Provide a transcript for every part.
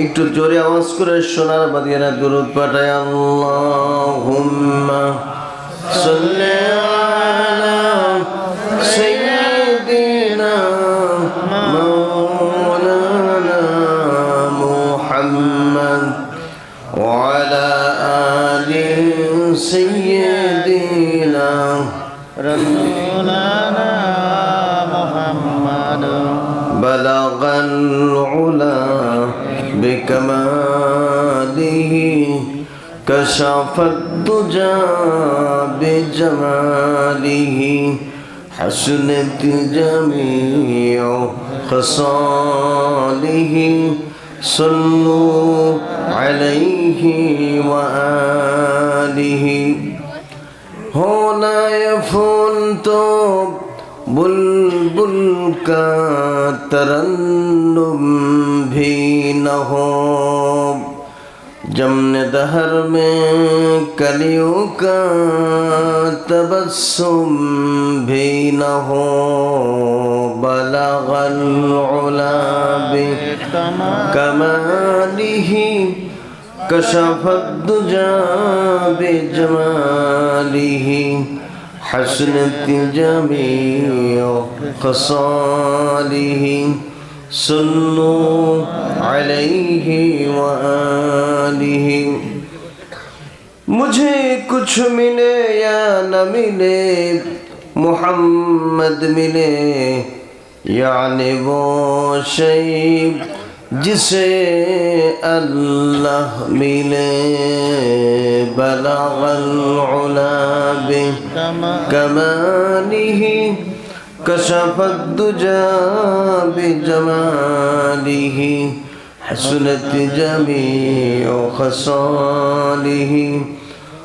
একটু জোরে আওয়াজ করে সোনার বাদিয়ানা দুরুদ পাঠায় আল্লাহুম্মা সাল্লি আলা সাইয়্যিদিনা মাওলানা মুহাম্মদ ওয়া আলা আলি সাইয়্যিদিনা بكماله كشف الدجى بجماله حسنت جميع خصاله صلوا عليه وآله. هنا يفوت بل का तरन्नुम भी न हो जमन दहर में कलियों का तबस्सुम भी न हो बलगल कमाली ही कशफ दुजा बेजमाली حسنت الجميع خصاله صلوا عليه وآله مجھے کچھ ملے یا نہ ملے محمد ملے یعنی وہ شیب جسے اللہ ملے كماله كشف الدجى بجماله حسنت جميع خصاله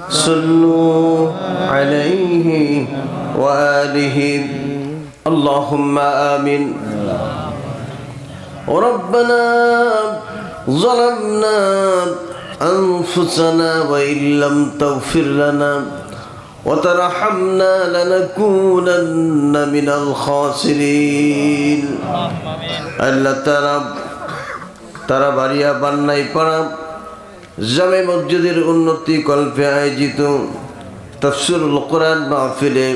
صلوا عليه وآله اللهم آمين ربنا ظلمنا أنفسنا وإن لم تغفر لنا وترحمنا لنكونن من الخاسرين আল্লাহ তারা তারা বাড়িয়া বান্নাই পাড়া জামে মসজিদের উন্নতি কল্পে আয়োজিত তফসিরুল কোরআন মাহফিলে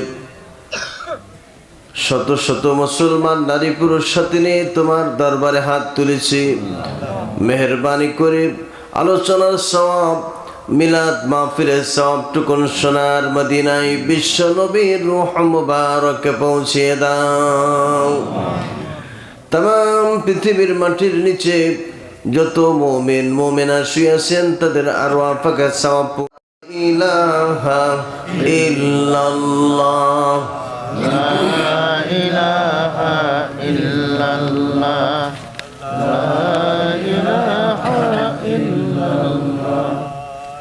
শত শত মুসলমান নারী পুরুষ সাথে নিয়ে তোমার দরবারে হাত তুলেছি মেহরবানি করে আলোচনার সব মিলাদ মাহফিলে সবটুকু সোনার মদিনায় বিশ্ব নবীর রুহ মুবারকে পৌঁছিয়ে দাও। তাম পৃথিবীর মাটির নিচে যত মোমেন, মোমেনা শুয়েছেন তাদের আরও আপাকে সব ইলাহা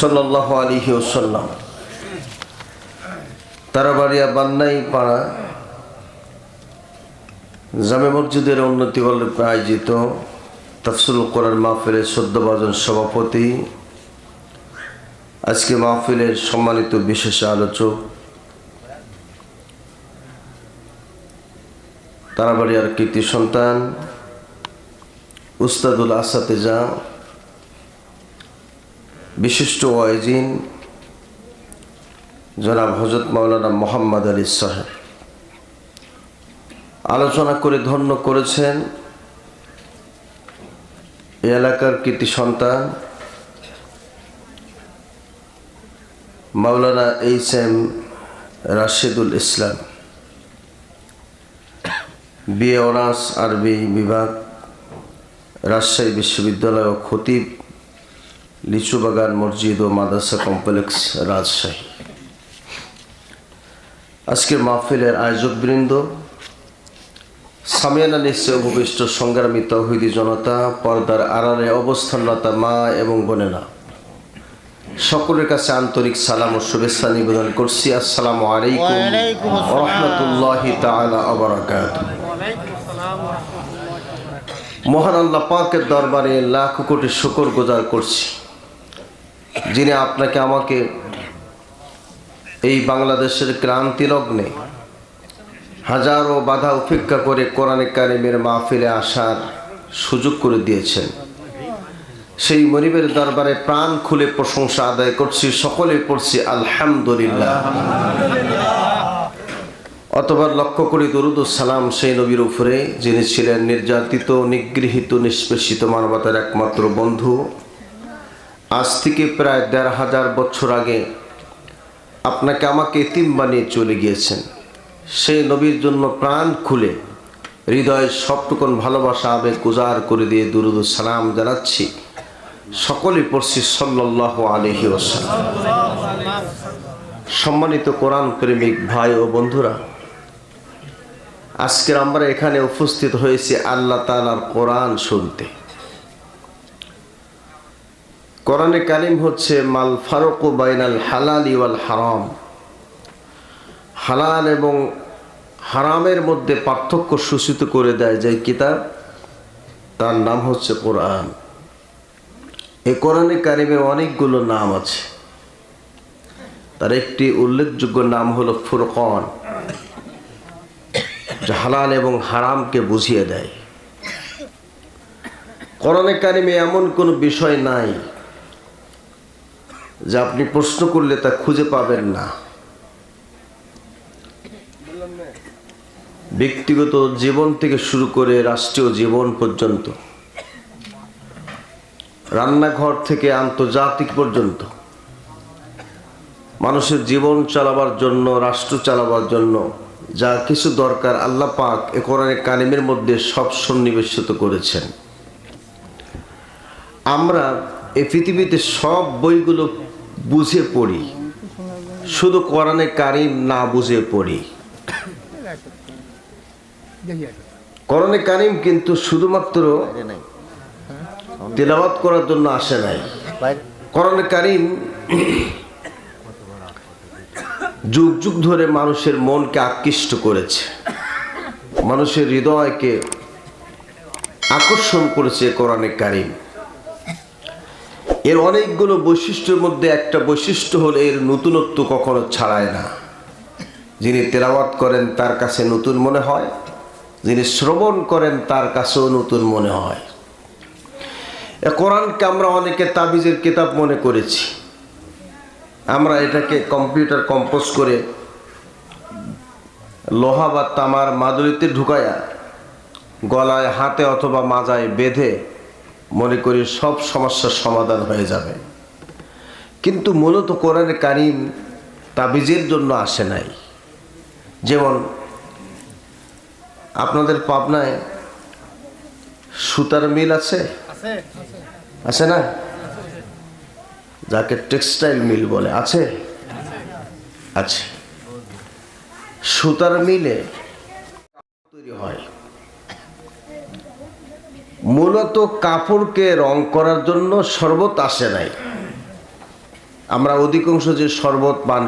সাল্লাহ আলহি ওসাল্লাম তারাবাড়িয়া বান্নাই পাড়া জামে মসজিদের উন্নতি কল্পে আয়োজিত তফসুল করার মাহফিলের সদ্যবাজন সভাপতি, আজকে মাহফিলের সম্মানিত বিশেষ আলোচক, তারাবাড়িয়ার কৃতি সন্তান, উস্তাদুল আসাতেজা বিশিষ্ট ওয়াইজিন জনাব হজরত মাওলানা মোহাম্মদ আলী সাহেব। আলোচনা করে ধন্য করেছেন এলাকার কীর্তি সন্তান মাওলানা H M Rashedul Islam. BA honours আরবি বিভাগ, রাজশাহী বিশ্ববিদ্যালয় ও খতিব লিচুবাগান মসজিদ ও মাদ্রাসা কমপ্লেক্স রাজশাহী। আজকের মাহফিলের আয়োজকবৃন্দ সামিয়ানা নিশ্চয় উপবিষ্ট সংগ্রামী তৌহিদি জনতা পর্দার আড়ালে অবস্থানরতা মা এবং বোনেরা। সকলের কাছে আন্তরিক সালাম ও শুভেচ্ছা নিবেদন করছি। আসসালামু আলাইকুম। রহমতুল্লাহি তাআলা মহান আল্লাহ পাকের দরবারে লাখ কোটি শুকর গুজার করছি। যিনি আপনাকে আমাকে এই বাংলাদেশের ক্রান্তি লগ্নে হাজারো বাধা উপেক্ষা করে কোরআনে কারিমের মাহফিলে আসার সুযোগ করে দিয়েছেন। সেই মনিবের দরবারে প্রাণ খুলে প্রশংসা আদায় করছি সকলে পড়ছি আলহামদুলিল্লাহ। অতবার লক্ষ্য করি দরুদ সালাম সেই নবীর উপরে, যিনি ছিলেন নির্যাতিত, নিগৃহীত, নিষ্পেষিত, মানবতার একমাত্র বন্ধু। আজ থেকে প্রায় দেড় হাজার বছর আগে আপনাকে আমাকে এতিম বানিয়ে চলে গিয়েছেন। সেই নবীর জন্য প্রাণ খুলে হৃদয়ের সবটুকুন ভালোবাসা আবেগ উজাড় করে দিয়ে দুরুদ সালাম জানাচ্ছি সকলে পড়ছি সাল্লাহ আলহি ওসালাম সম্মানিত কোরআন প্রেমিক ভাই ও বন্ধুরা, আজকের আমরা এখানে উপস্থিত হয়েছি আল্লাহ তালার কোরআন শুনতে। কোরআনে কালিম হচ্ছে, মাল ফারুক বাইনাল হালাল ইওয়াল হারাম। হালাল এবং হারামের মধ্যে পার্থক্য সূচিত করে দেয় যে কিতাব, তার নাম হচ্ছে কোরআন। এই কোরআনে কারিমের অনেকগুলো নাম আছে। তার একটি উল্লেখযোগ্য নাম হলো ফুরকন, যা হালাল এবং হারামকে বুঝিয়ে দেয়। কোরআনে কারিমে এমন কোনো বিষয় নাই যা আপনি প্রশ্ন করলে তা খুঁজে পাবেন না। ব্যক্তিগত জীবন থেকে শুরু করে রাষ্ট্রীয় জীবন পর্যন্ত, রান্নাঘর থেকে আন্তর্জাতিক পর্যন্ত, মানুষের জীবন চালাবার জন্য, রাষ্ট্র চালাবার জন্য যা কিছু দরকার আল্লাহ পাক এ কোরআনে কালিমের মধ্যে সব সন্নিবেশিত করেছেন। আমরা এই পৃথিবীতে সব বইগুলো বুঝে পড়ি। শুধু কোরআনে কারিম না বুঝে পড়ি। কোরআনে কারিম কিন্তু শুধুমাত্র তেলাওয়াত করার জন্য আসে নাই। কোরআনে কারিম যুগ যুগ ধরে মানুষের মনকে আকৃষ্ট করেছে। মানুষের হৃদয়কে আকর্ষণ করেছে কোরআনে কারিম। এর অনেকগুলো বৈশিষ্ট্যের মধ্যে একটা বৈশিষ্ট্য হলো এর নতুনত্ব কখনো ছাড়ায় না। যিনি তেলাওয়াত করেন তার কাছে নতুন মনে হয়, যিনি শ্রবণ করেন তার কাছেও নতুন মনে হয়। কোরআনকে আমরা অনেকে তাবিজের কিতাব মনে করেছি। আমরা এটাকে কম্পিউটার কম্পোজ করে লোহা বা তামার মাদুরিতে ঢুকায়া গলায়, হাতে অথবা মাজায় বেঁধে মনে করি সব সমস্যার সমাধান হয়ে যাবে। কিন্তু মূলত কোরআনে কারিম তাবিজের জন্য আসে নাই। যেমন আপনাদের পাবনায় সুতার মিল আছে? আছে। না? যাকে টেক্সটাইল মিল বলে আছে? আছে। সুতার মিলে তৈরি হয়। মূলত কাপড়কে রং করার জন্য শরবত আসে নাই। আমরা অধিকাংশ যে শরবত পান